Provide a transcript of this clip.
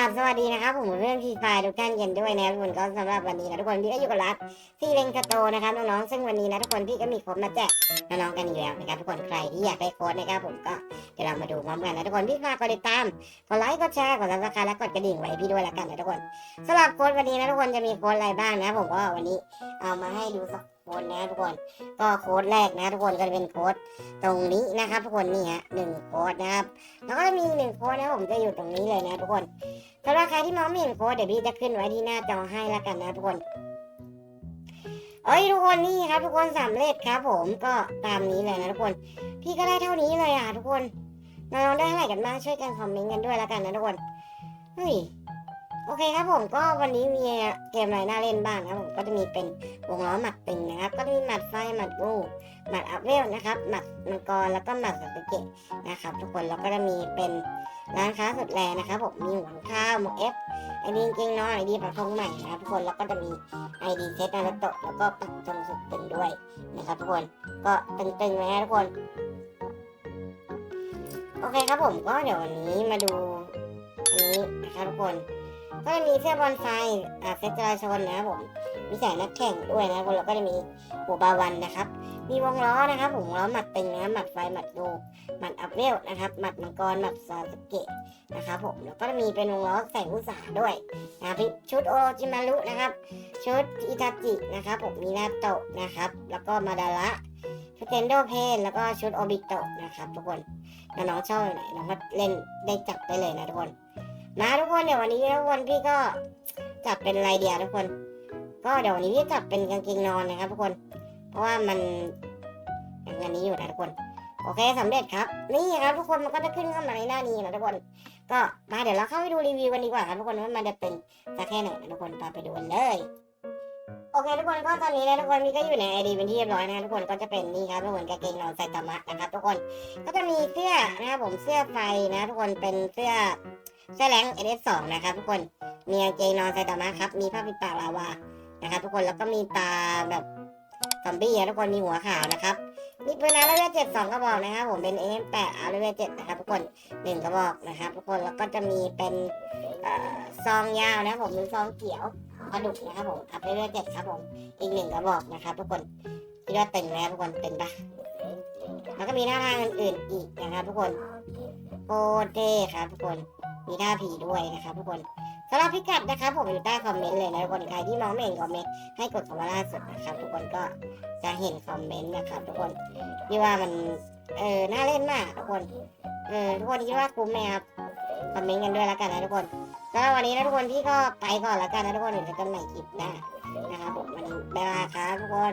ราบสวัสดีนะครับผมเรื่องทีไฟทุกท่านกันด้วยนะครับทุกคนก็สำหรับวันนี้นะทุกคนพี่ก็อยู่กับรัฐที่เลงกระโตนะครับน้องๆซึ่งวันนี้นะทุกคนพี่ก็มีโค้ดมาแจกน้องๆกันอีกแล้วนะครับทุกคนใครที่อยากได้โค้ดนะครับผมก็เดี๋ยวเรามาดูพร้อมกันนะทุกคนพี่ฝากกดติดตามกดไลค์กดแชร์กดซับสไครต์และกดกระดิ่งไว้พี่ด้วยละกันนะทุกคนสำหรับโค้ดวันนี้นะทุกคนจะมีโค้ดอะไรบ้างนะผมก็วันนี้เอามาให้ดูสัก โค้ดนะทุกคน ก็โค้ดแรกนะทุกคนก็จะเป็นโค้ดตรงนี้นะครับทุกคนนี่ฮะหนึ่งโค้ดนะครับแล้วก็จะมีหนึ่งโค้ดนะผมจะอยู่ตรงนี้เลยนะทุกคนสำหรับใครที่มองไม่เห็นโค้ดเดี๋ยวพี่จะขึ้นไว้ที่หน้าจอให้แล้วกันนะทุกคนเอ้ยทุกคนนี่ครับ ทุกคนสำเร็จครับ ผมก็ตามนี้เลยนะทุกคน พี่ก็ได้เท่านี้เลยอะทุกคนน้องๆได้เท่าไหร่กันบ้างช่วยกันคอมเมนต์กันด้วยแล้วกันนะทุกคนเฮ้ย โอเคครับผมก็วันนี้มีเกมอะไรน่าเล่นบ้างนะผมก็จะมีเป็นวงล้อหมัดตึงนะครับ ก็จะมีหมัดไฟหมัดลูกหมัดอัพเวลนะครับหมัดมังกรแล้วก็หมัดสตเกตนะครับทุกคนแล้วก็จะมีเป็นร้านค้าสุดแรงนะครับผมมีหวังข้าวหมกเอฟไอดีจริงๆเนาะไอดีปักธงใหม่นะครับทุกคนแล้วก็จะมีไอดีเซตนารุโตะแล้วก็ปักธงสุดตึงด้วยนะครับทุกคนก็ตึงๆนะทุกคนโอเคครับผมก็เดี๋ยววันนี้มาดูอันนี้นะครับทุกคน ก็จะมีเสื้อบอลไฟอ่าเซตจราชนนะครับผม มีแสงนักแข่งด้วยนะครับแล้วก็จะมีหัวบาวันนะครับ มีวงล้อนะครับผมล้อหมัดตึงนะหมัดไฟหมัดดูหมัดอัพเวลนะครับหมัดมังกรหมัดซาสเกะนะครับผมแล้วก็จะมีเป็นวงล้อแสงอุตสาหด้วยนะครับชุดโอโรจิมารุนะครับชุดอิตาจินะครับผมมีนาโตะนะครับ แล้วก็มาดาระชุดเทนโดเพนแล้วก็ชุดโอบิโตะนะครับทุกคนน้องชอบแบบไหนน้องก็เล่นได้จับไปเลยนะทุกคน มาทุกคนเดี๋ยววันนี้ทุกคนพี่ก็จัดเป็นไรเดียทุกคน ก็เดี๋ยววันนี้พี่จัดเป็นกางเกงนอนนะครับทุกคน เพราะว่ามันอย่างอันนี้อยู่นะทุกคน โอเคสำเร็จครับ นี่ครับทุกคนมันก็จะขึ้นเข้ามาในหน้านี้นะทุกคน ก็มาเดี๋ยวเราเข้าไปดูรีวิวกันดีกว่าครับทุกคนว่ามันจะเป็นสักแค่ไหนนะทุกคนพาไปดูกันเลย เคทุกคนก็ตอนนี้นะทุกคนมีก็อยู่ในไอดีเป็นที่เรียบร้อยนะทุกคนก็จะเป็นนี่ครับทุกคนกางเกงนอนไซตามะนะครับทุกคนก็จะมีเสื้อนะครับผมเสื้อไฟนะ ทุกคนเป็นเสื้อเสื้อแรงเอเสองนะครับทุกคนมีกางเกงนอนไซตามะครับมีผ้าปิดปากลาวานะครับทุกคนแล้วก็มีตาแบบซอมบี้อะทุกคนมีหัวขาวนะครับมีปืนอาร์เวเจ็ดสองกระบอกนะครับผมเป็นเอ็มแปดอาร์เวเจ็ดนะครับทุกคนหนึ่งกระบอกนะครับทุกคนแล้วก็จะมีเป็นซองยาวนะผมเป็นซองเขียว กระดุกนะครับผมอาร์เวเจ็ดครับผม อีกหนึ่งกระบอกนะครับทุกคนคิดว่าตึงแล้วทุกคนตึงปะแล้วก็มีหน้าทางอื่นๆอีกนะครับทุกคนโคเท่ครับทุกคนมีหน้าผีด้วยนะครับทุกคนสำหรับพิกัดนะครับผมอยู่ใต้คอมเมนต์เลยนะทุกคนใครที่มองไม่เห็นคอมเมนต์ให้กดคำว่าล่าสุดนะครับ ทุกคนก็จะเห็นคอมเมนต์นะครับทุกคนพี่ว่ามันเออน่าเล่นมากทุกคนเออทุกคนคิดว่าคุ้มไหมครับคอมเมนต์กันด้วยแล้วกันนะทุกคน ก็วันนี้นะทุกคนพี่ก็ไปก่อนแล้วกันนะทุกคนเดี๋ยวเจอกันใหม่คลิปหน้านะครับผมวันนี้บ๊ายบายครับทุกคน